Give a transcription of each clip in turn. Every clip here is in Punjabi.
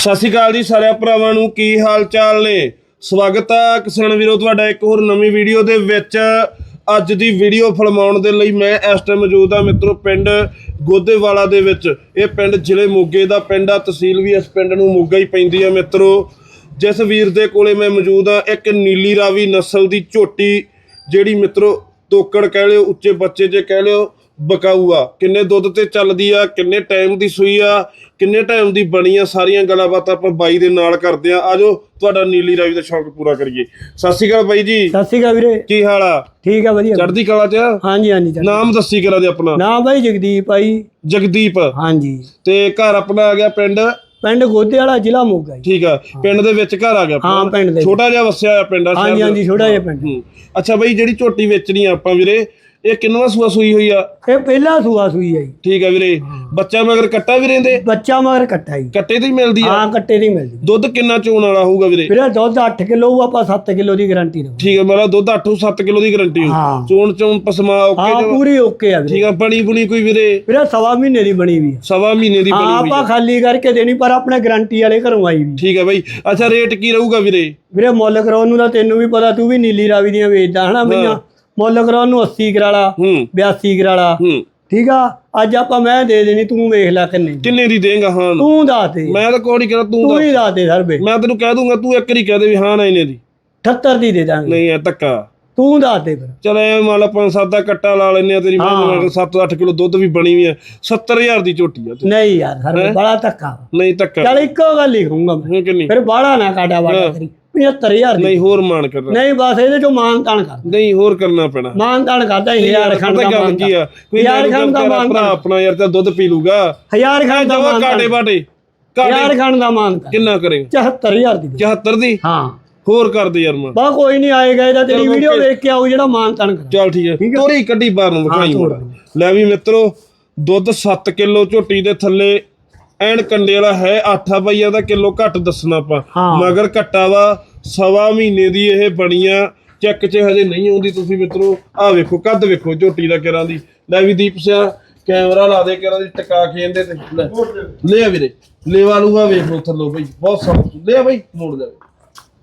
ਸਤਿ ਸ਼੍ਰੀ ਅਕਾਲ ਜੀ ਸਾਰਿਆਂ ਭਰਾਵਾਂ ਨੂੰ, ਕੀ ਹਾਲ ਚਾਲ ਨੇ? ਸਵਾਗਤ ਹੈ ਕਿਸਾਨ ਵੀਰੋ, ਤੁਹਾਡਾ ਇੱਕ ਹੋਰ ਨਵੀਂ ਵੀਡੀਓ ਦੇ ਵਿੱਚ। ਅੱਜ ਦੀ ਵੀਡੀਓ ਫਲਮਾਉਣ ਦੇ ਲਈ ਮੈਂ ਇਸ ਟਾਈਮ ਮੌਜੂਦ ਹਾਂ ਮਿੱਤਰੋ, ਪਿੰਡ ਗੋਦੇਵਾਲਾ ਦੇ ਵਿੱਚ। ਇਹ ਪਿੰਡ ਜ਼ਿਲ੍ਹੇ ਮੋਗੇ ਦਾ ਪਿੰਡ ਆ, ਤਹਿਸੀਲ ਵੀ ਇਸ ਪਿੰਡ ਨੂੰ ਮੋਗਾ ਹੀ ਪੈਂਦੀ ਆ ਮਿੱਤਰੋ। ਜਿਸ ਵੀਰ ਦੇ ਕੋਲੇ ਮੈਂ ਮੌਜੂਦ ਆ ਇੱਕ ਨੀਲੀ ਰਾਵੀ ਨਸਲ ਦੀ ਝੋਟੀ, ਜਿਹੜੀ ਮਿੱਤਰੋ, ਤੋਕੜ ਕਹਿ ਲਿਓ, ਉੱਚੇ ਬੱਚੇ ਜੇ ਕਹਿ ਲਿਓ ਬਕਾਊ ਆ ਕਿੰਨੇ ਦੁੱਧ ਤੇ ਚੱਲਦੀ ਆ ਕਿੰਨੇ ਟਾਈਮ ਦੀ ਸੂਈ ਆ ਕਿੰਨੇ ਟਾਈਮ ਦੀ ਬਣੀ ਆ ਸਾਰੀਆਂ ਗੱਲਾਂ ਬਾਤਾਂ ਆਪਾਂ ਬਾਈ ਦੇ ਨਾਲ ਕਰਦੇ ਆ। ਆਜੋ ਤੁਹਾਡਾ ਨੀਲੀ ਰਾਵੀ ਦਾ ਸ਼ੌਂਕ ਪੂਰਾ ਕਰੀਏ। ਸਤਿ ਸ਼੍ਰੀ ਅਕਾਲ ਬਾਈ ਜੀ। ਸਤਿ ਸ਼੍ਰੀ ਅਕਾਲ ਵੀਰੇ। ਕੀ ਹਾਲ ਆ? ਠੀਕ ਆ ਵਧੀਆ। ਚੜ੍ਹਦੀ ਕਲਾ ਚ ਹਾਂਜੀ ਹਾਂਜੀ ਨਾਮ ਦੱਸੀ ਕਰਾ ਦੇ ਆਪਣਾ। ਨਾਮ ਬਾਈ ਜਗਦੀਪ ਆਈ ਜਗਦੀਪ। ਹਾਂਜੀ। ਤੇ ਘਰ ਆਪਣਾ ਆ ਗਿਆ ਪਿੰਡ? ਪਿੰਡ ਗੋਦੇ ਵਾਲਾ ਜ਼ਿਲ੍ਹਾ ਮੋਗਾ ਜੀ। ਠੀਕ ਆ। ਪਿੰਡ ਦੇ ਵਿੱਚ ਘਰ ਆ ਗਿਆ ਹਾਂ। ਪਿੰਡ ਦੇ ਛੋਟਾ ਜਿਹਾ ਵਸਿਆ ਆ ਪਿੰਡ ਆ ਸ਼ਹਿਰ ਹਾਂਜੀ ਦੇ- ਹਾਂਜੀ ਛੋਟਾ ਜਿਹਾ ਪਿੰਡ। ਹੂੰ। ਅੱਛਾ ਬਾਈ ਜਿਹੜੀ ਝੋਟੀ ਵੇਚਣੀ ਆ ਆਪਾਂ ਵੀਰੇ ਇਹ ਕਿੰਨਵਾ ਸੂਆ ਸੂਈ ਹੋਈ ਆ? ਇਹ ਪਹਿਲਾ ਸੂਆ ਸੂਈ ਹੈ ਜੀ। ਠੀਕ ਆ ਵੀਰੇ। ਬੱਚਾ ਮਗਰ ਕੱਟਾ ਵੀ ਰਹਿੰਦੇ ਬੱਚਾ ਮਗਰ ਕੱਟਾ ਜੀ। ਕੱਟੇ ਤੇ ਹੀ ਮਿਲਦੀ ਆ? ਹਾਂ ਕੱਟੇ ਦੀ ਮਿਲਦੀ। ਦੁੱਧ ਕਿੰਨਾ ਚੋਣ ਵਾਲਾ ਹੋਊਗਾ ਵੀਰੇ? ਵੀਰੇ ਦੁੱਧ 8 ਕਿਲੋ ਆਪਾਂ 7 ਕਿਲੋ ਦੀ ਗਾਰੰਟੀ ਦਵਾਂ ਠੀਕ ਆ ਮੇਰਾ ਦੁੱਧ 8 7 ਕਿਲੋ ਦੀ ਗਾਰੰਟੀ ਹੋ ਹਾਂ। ਚੋਣ ਚੋਣ ਪਸਮਾ ਓਕੇ ਹਾਂ ਪੂਰੀ ਓਕੇ ਆ ਵੀਰੇ। ਠੀਕ ਆ ਬਣੀ ਬੁਣੀ ਕੋਈ ਵੀਰੇ? ਵੀਰੇ ਸਵਾ ਮਹੀਨੇ ਦੀ ਬਣੀ ਵੀ ਆ। ਸਵਾ ਮਹੀਨੇ ਦੀ ਹਾਂ ਬਣੀ ਹੋਈ ਆਪਾਂ ਖਾਲੀ ਕਰਕੇ ਦੇਣੀ ਪਰ ਆਪਣੇ ਗਾਰੰਟੀ ਵਾਲੇ ਘਰੋਂ ਆਈ ਵੀ। ਠੀਕ ਆ ਬਾਈ। ਅੱਛਾ ਰੇਟ ਕੀ ਰਹੂਗਾ ਵੀਰੇ? ਵੀਰੇ ਮੁੱਲ ਕਰਾਉਣ ਨੂੰ ਤਾਂ ਤੈਨੂੰ ਵੀ ਪਤਾ ਤੂੰ ਵੀ ਨੀਲੀ ਰਾਵੀ ਦੀਆਂ ਵੇਚਦਾ ਹਨਾ ਮਈਆਂ ਮੁੱਲ ਕਰਾਉਣ ਨੂੰ 80 ਕਰਾਲਾ ਹੂੰ। 82 ਕਰਾਲਾ। ਹੂੰ। ਠੀਕ ਆ? ਅੱਜ ਆਪਾਂ ਮੈਂ ਦੇ ਦੇਣੀ ਤੂੰ ਵੇਖ ਲੈ ਕਿੰਨੇ। ਕਿੰਨੇ ਦੀ ਦੇਂਗਾ ਹਾਂ? ਤੂੰ ਦੱਸ ਦੇ। ਮੈਂ ਤਾਂ ਕੋਈ ਨਹੀਂ ਕਹਿੰਦਾ ਤੂੰ ਤੂੰ। ਹੀ ਦੱਸ ਦੇ ਸਰਬੇ ਮੈਂ ਤੈਨੂੰ ਕਹਿ ਦੂੰਗਾ ਤੂੰ ਇੱਕ ਵਾਰੀ ਕਹਿ ਦੇ ਵੀ ਹਾਂ ਨਾ ਇਹਨੇ ਦੀ। 78 ਦੀ ਦੇ ਦਾਂਗੇ। ਨਹੀਂ ਐ ਧੱਕਾ। ਤੂੰ ਦੱਸ ਦੇ ਫਿਰ। ਚਲ ਐ ਮੰਨ ਲਾ ਪੰਜ ਸੱਤ ਦਾ ਕੱਟਾ ਲਾ ਲੈਨੇ ਆ ਤੇਰੀ ਮੈਂ ਹਾਂ। 7-8 ਕਿਲੋ ਦੁੱਧ ਵੀ ਬਣੀ ਵੀ ਆ। 70000 ਦੀ ਝੋਟੀ ਆ ਤੂੰ ਨਹੀਂ ਯਾਰ ਸਰਬੇ ਬੜਾ ਧੱਕਾ। ਨਹੀਂ ਧੱਕਾ। ਚੱਲ ਇੱਕੋ ਗੱਲ ਹੀ ਕਹੂੰਗਾ ਮੈਂ। ਫਿਰ ਬਾੜਾ ਨਾ ਕਾਟਾ ਵਾਟਾ ਕਰੀ 75000 ਦੀ। ਨਹੀਂ ਹੋਰ ਮਾਨ ਕਰਨਾ। ਨਹੀਂ ਬਸ ਇਹਦੇ ਚੋਂ ਮਾਨ ਤਾਨ ਕਰ। ਨਹੀਂ ਹੋਰ ਕਰਨਾ ਪੈਣਾ। ਮਾਨ ਤਾਨ ਕਰਦਾ ਹਜ਼ਾਰ ਖੰਡ ਪਤਾ ਦਾ ਗੱਲ ਮਾਨ ਕੀ ਆ ਕੋਈ ਹਜ਼ਾਰ ਯਾਰ ਖੰਡ ਦਾ ਮਾਨ ਭਰਾ ਆਪਣਾ ਯਾਰ ਤਾਂ ਦੁੱਧ ਪੀ ਲੂਗਾ। ਹਜ਼ਾਰ ਖੰਡ ਦਾ ਜਵਾ ਮਾਨ ਕਾਟੇ ਬਾਟੇ ਕਾਟੇ। ਹਜ਼ਾਰ ਖੰਡ ਦਾ ਮਾਨ ਕਰ। ਕਿੰਨਾ ਕਰੇਗਾ 74000 ਦੀ ਦੇ। 74 ਦੀ? ਹਾਂ। ਹੋਰ ਕਰ ਦੇ ਯਾਰ ਮਾਨ ਬਾ ਕੋਈ ਨਹੀਂ ਆਏਗਾ ਇਹਦਾ ਤੇਰੀ ਵੀਡੀਓ ਵੇਖ ਕੇ ਆਊ ਜਿਹੜਾ ਮਾਨ ਤਾਨ ਕਰ। ਚੱਲ ਠੀਕ ਹੈ। ਤੋਰੀ ਕੱਢੀ ਬਾਹਰ ਨੂੰ ਵਿਖਾਈ ਤੋੜ। ਮਾੜਾ। ਲੈ ਵੀ ਮਿੱਤਰੋ ਦੁੱਧ 7 ਕਿਲੋ ਝੋਟੀ ਦੇ ਥੱਲੇ ਐਨ ਕੰਡੇ ਵਾਲਾ ਹੈ 8 ਬਈਆ ਦਾ ਕਿਲੋ ਘੱਟ ਦੱਸਣਾ ਆਪਾਂ। ਹਾਂ। ਮਗਰ ਘੱਟਾ ਵਾ ਸਵਾ ਮਹੀਨੇ ਦੀ ਇਹ ਬਣੀਆਂ ਚੈੱਕ 'ਚ ਹਜੇ ਨਹੀਂ ਆਉਂਦੀ। ਤੁਸੀਂ ਮਿੱਤਰੋ, ਆਹ ਵੇਖੋ, ਕੱਦ ਵੇਖੋ, ਝੋਟੀ ਦਾ ਕਿਰਾਂ ਦੀ। ਲੈ ਵੀ ਦੀਪ ਸਿਆ, ਕੈਮਰਾ ਲਾ ਦੇ ਕਿਰਾਂ ਦੀ, ਟਿਕਾ ਕੇ ਇਹਦੇ ਤੇ। ਲੈ ਲਿਆ ਵੀਰੇ, ਲੇਵਾ ਲੂਗਾ ਵੇਖ ਲੋ ਥੱਲੋਂ ਬਈ, ਬਹੁਤ ਸੋਹਣਾ ਲਿਆ ਬਈ, ਮੋੜ ਜਾ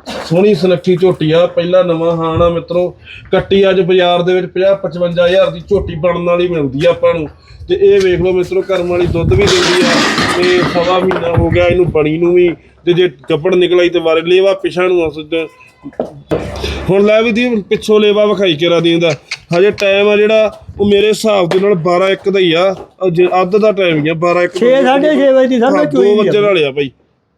ਸੋਹਣੀ ਸੁਨੱਖੀ ਝੋਟੀ ਆ ਪਹਿਲਾ ਨਵਾਂ ਹਾਣ ਆ ਮਿੱਤਰੋ ਕੱਟੀ ਅੱਜ ਬਾਜ਼ਾਰ ਦੇ ਵਿੱਚ 50 55000 ਦੀ ਝੋਟੀ ਬਣਨ ਵਾਲੀ ਮਿਲਦੀ ਆ ਆਪਾਂ ਨੂੰ। ਤੇ ਇਹ ਵੇਖ ਲਓ ਮਿੱਤਰੋ ਕਰਮ ਵਾਲੀ ਦੁੱਧ ਵੀ ਦਿੰਦੀ ਆ ਤੇ ਸਵਾ ਮਹੀਨਾ ਹੋ ਗਿਆ ਇਹਨੂੰ ਬਣੀ ਨੂੰ ਵੀ ਤੇ ਜੇ ਗੱਪੜ ਨਿਕਲਾਈ ਤੇ ਵਾਰੇ ਲੇਵਾ ਪਿਛਾਂ ਨੂੰ ਆ ਸਿੱਧਾ। ਹੁਣ ਲੈ ਵੀ ਦੀ ਪਿੱਛੋਂ ਲੇਵਾ ਵਿਖਾਈ ਕਰਾ ਦਿੰਦਾ ਹਜੇ ਟਾਈਮ ਆ ਜਿਹੜਾ ਉਹ ਮੇਰੇ ਹਿਸਾਬ ਦੇ ਨਾਲ 12 1 ਦਾ ਹੀ ਆ। ਅੱਧ ਦਾ ਟਾਈਮ ਹੀ ਆ 12 1 6 6:30 ਵਜੇ ਦੀ ਦੋ ਚੋਈ ਵਜੇ ਵਾਲੇ ਆ ਬਾਈ।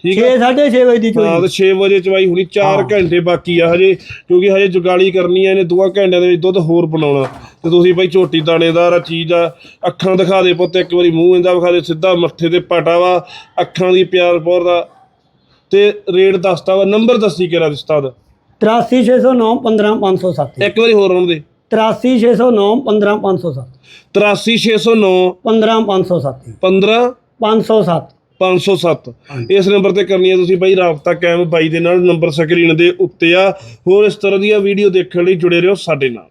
ਠੀਕ 6 6:30 ਵਜੇ ਦੀ ਹਾਂ ਚੋਈ ਤੇ 6 ਵਜੇ ਚਵਾਈ ਹੁਣੀ 4 ਘੰਟੇ ਬਾਕੀ ਆ ਹਜੇ ਕਿਉਂਕਿ ਹਜੇ ਜੁਗਾਲੀ ਕਰਨੀ ਆ ਇਹਨੇ ਦੋਆਂ ਘੰਟਿਆਂ ਦੇ ਵਿੱਚ ਦੁੱਧ ਹੋਰ ਬਣਾਉਣਾ। ਤੇ ਤੁਸੀਂ ਬਾਈ ਝੋਟੀ ਦਾਣੇਦਾਰ ਆ ਚੀਜ਼ ਆ ਅੱਖਾਂ ਦਿਖਾ ਦੇ ਪੁੱਤ ਇੱਕ ਵਾਰੀ ਮੂੰਹ ਇਹਦਾ ਵਿਖਾ ਦੇ ਸਿੱਧਾ ਮੱਥੇ ਤੇ ਪਾਟਾ ਵਾ ਅੱਖਾਂ ਦੀ ਪਿਆਰ ਪੌਰ ਦਾ। ਤੇ ਰੇਟ ਦੱਸਤਾ ਵਾ ਨੰਬਰ ਦੱਸੀ ਕਿਹੜਾ ਦਿਸਤਾ ਦਾ 83609 15507 ਇੱਕ ਵਾਰੀ ਹੋਰ ਆਉਣ ਦੇ। 83609 15507 83609 15507 15 507 507 ਇਸ ਨੰਬਰ ਤੇ ਕਰਨੀ ਹੈ ਤੁਸੀਂ ਬਾਈ ਰਾਬਤਾ ਕਾਇਮ ਬਾਈ ਦੇ ਨਾਲ ਨੰਬਰ ਸਕਰੀਨ ਦੇ ਉੱਤੇ ਆ। ਹੋਰ ਇਸ ਤਰ੍ਹਾਂ ਦੀਆਂ ਵੀਡੀਓ ਦੇਖਣ ਲਈ ਜੁੜੇ ਰਹੋ ਸਾਡੇ ਨਾਲ।